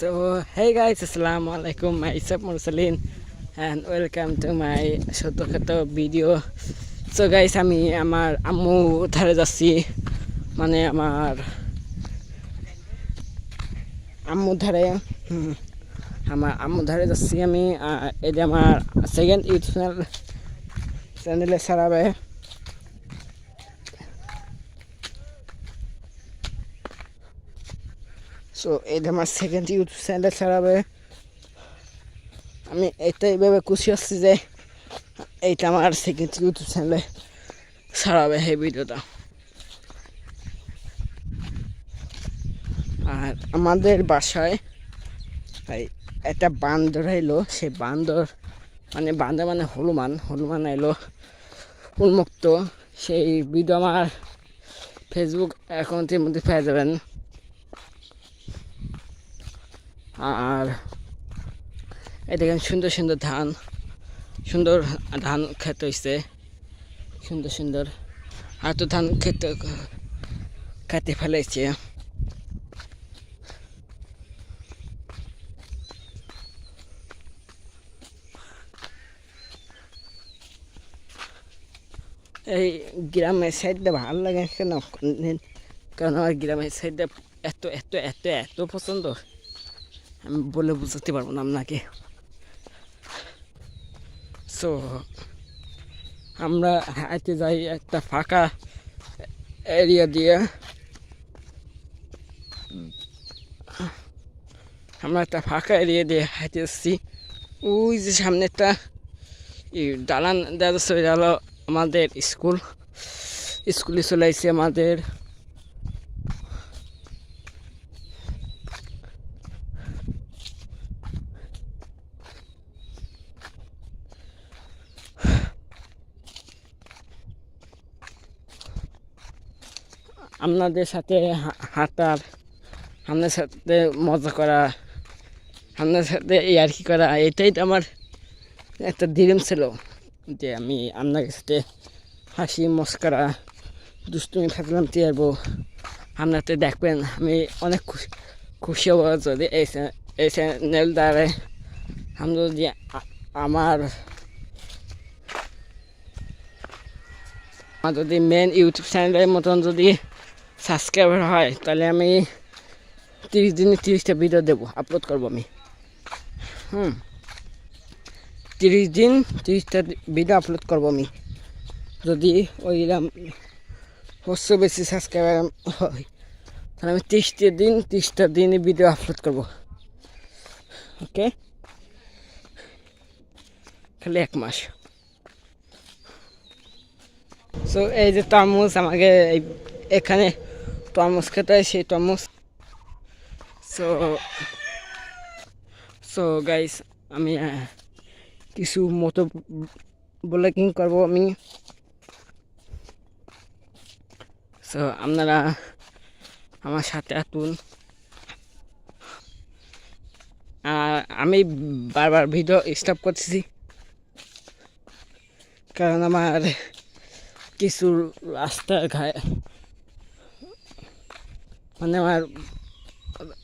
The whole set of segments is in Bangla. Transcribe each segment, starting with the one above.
So, hey guys, Assalamu alaikum. Myself Mursalin and welcome to my ছোটখাটো ভিডিও সো গাইস আমি আমার আম্মু ধারে যাচ্ছি। মানে আমার আম্মু ধারে আমার আম্মু ধারে যাচ্ছি আমি এটা আমার সেকেন্ড ইউটিউব চ্যানেল চ্যানেলে ছাড়াবে সো এটা আমার সেকেন্ড ইউটিউব চ্যানেলে ছাড়াবে। আমি এটা এইভাবে খুশি হচ্ছি যে, এইটা আমার সেকেন্ড ইউটিউব চ্যানেলে ছাড়াবে এই ভিডিওটা। আর আমাদের বাসায় একটা বান্দর এলো সেই বান্দর মানে বান্দর মানে হনুমান হনুমান এলো উন্মুক্ত। সেই ভিডিও আমার ফেসবুক অ্যাকাউন্টের মধ্যে পেয়ে যাবেন। আর এই দেখেন সুন্দর সুন্দর ধান সুন্দর ধান খেতে হয়েছে সুন্দর সুন্দর আর তো ধান খেতে খেতে ফেলেছে এই গ্রামের সাইডটা ভালো লাগে কেন? কারণ আমার গ্রামের সাইডটা এত এত এত এত পছন্দ। আমি বলে বুঝতে পারব না আপনাকে। সো আমরা হাঁটতে যাই একটা ফাঁকা এরিয়া দিয়ে। আমরা একটা ফাঁকা এরিয়া দিয়ে হাঁটতে এসেছি। ওই যে সামনে একটা দালান দেওয়া যাচ্ছে আমাদের স্কুল। স্কুলে চলে আমাদের। আপনাদের সাথে হাঁটার আপনার সাথে মজা করা আপনার সাথে ইয়ার্কি করা, এটাই তো আমার একটা ড্রিম ছিল যে আমি আপনাদের সাথে হাসি মস্করা দুষ্টুমি ফেললাম পারব আপনাতে দেখবেন, আমি অনেক খুশি খুশি হব যদি এই এই চ্যানেল দ্বারা আমি যদি আমার আমার যদি মেন ইউটিউব চ্যানেলের মতন যদি সাবস্ক্রাইবার হয়, তাহলে আমি তিরিশ দিনে তিরিশটা ভিডিও দেবো আপলোড করব আমি। হুম। তিরিশ দিন তিরিশটা ভিডিও আপলোড করব আমি। যদি ওইরকম পাঁচশো বেশি সাবস্ক্রাইবার হয়, তাহলে আমি তিরিশটা দিন, তিরিশটা দিনে ভিডিও আপলোড করব। ওকে খালি এক মাস। সো এই যে তরমুজ আমাকে এখানে তরমুজ খেতে সেই তরমুজ সো সো গাইস আমি কিছু মতো ব্লগিং করব আমি সো আপনারা আমার সাথে আসুন আমি বারবার ভিডিও স্টপ করতেছি কারণ আমার কিছু রাস্তার ঘায়ে মানে আমার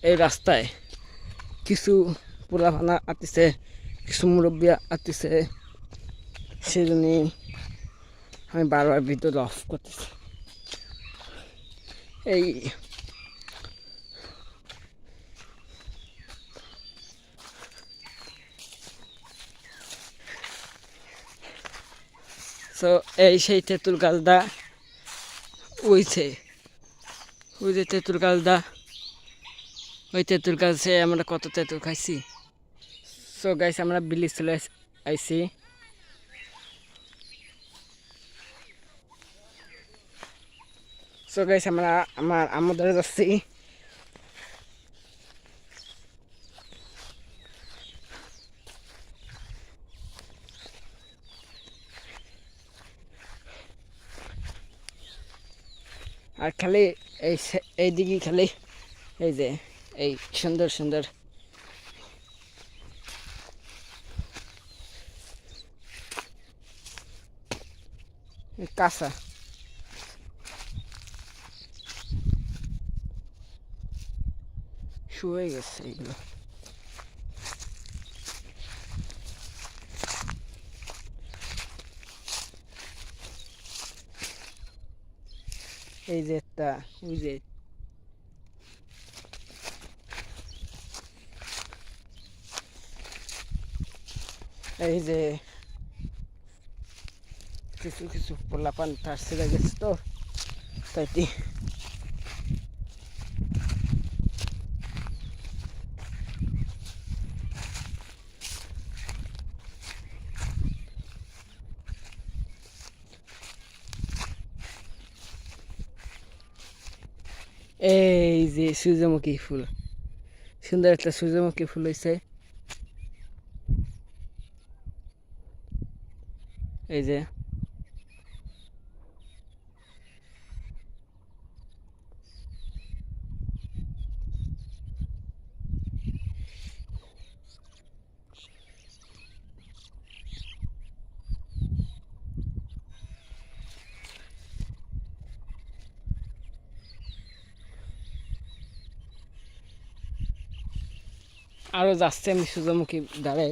এই রাস্তায় কিছু পোলাপানা আতিছে কিছু মুরব্বী আতিছে সেই জন্যে আমি বারবার ভিডিও অফ করতেছি। এই সো এই সেই তেঁতুল গাছটা উইছে। ওই যে তেঁতুল গাছ দা ওই তেঁতুল গাছে আমরা কত তেঁতুল খাইছি। সো গাইছে আমরা বিলি চলে আইছি। সো গাইছে আমরা আমার আমাদের যাচ্ছি। আর খালি এই এই এইদিকে খালি এই যে এই সুন্দর সুন্দর। কাঁচা। শুয়ে গেছে এগুলো। এই যে একটা, ওই যে। এই যে কিছু কিছু পোলাপান তার ছেড়ে গেছে তো, তাই এই যে সূর্যমুখী ফুল। সুন্দর একটা সূর্যমুখী ফুল হয়েছে এই যে আরও যাচ্ছে আমি সূর্যমুখী দ্বারে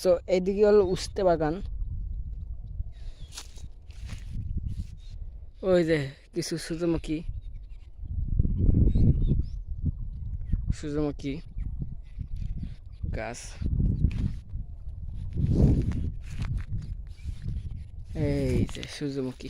সো এইদিকে হলো উস্তে বাগান। ওই যে কিছু সূর্যমুখী। সূর্যমুখী গাছ। এই যে সূর্যমুখী।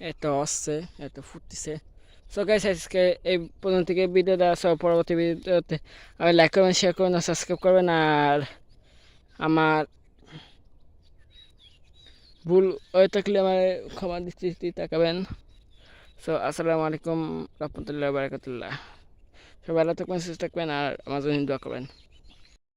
এত আসছে এত ফুটতেছে সো গাইস আজকে এই পর্যন্ত থেকে ভিডিও দেওয়া সব পরবর্তী ভিডিওতে আর লাইক করবেন শেয়ার করবেন আর সাবস্ক্রাইব করবেন আর আমার ভুল হয়ে থাকলে আমার ক্ষমা দৃষ্টি তাকাবেন সো আসসালামু আলাইকুম রহমতুল্লাহ বারকাতুল্লাহ সবাই ভালো থাকবেন সুস্থ থাকবেন আর আমার জন্য দোয়া করবেন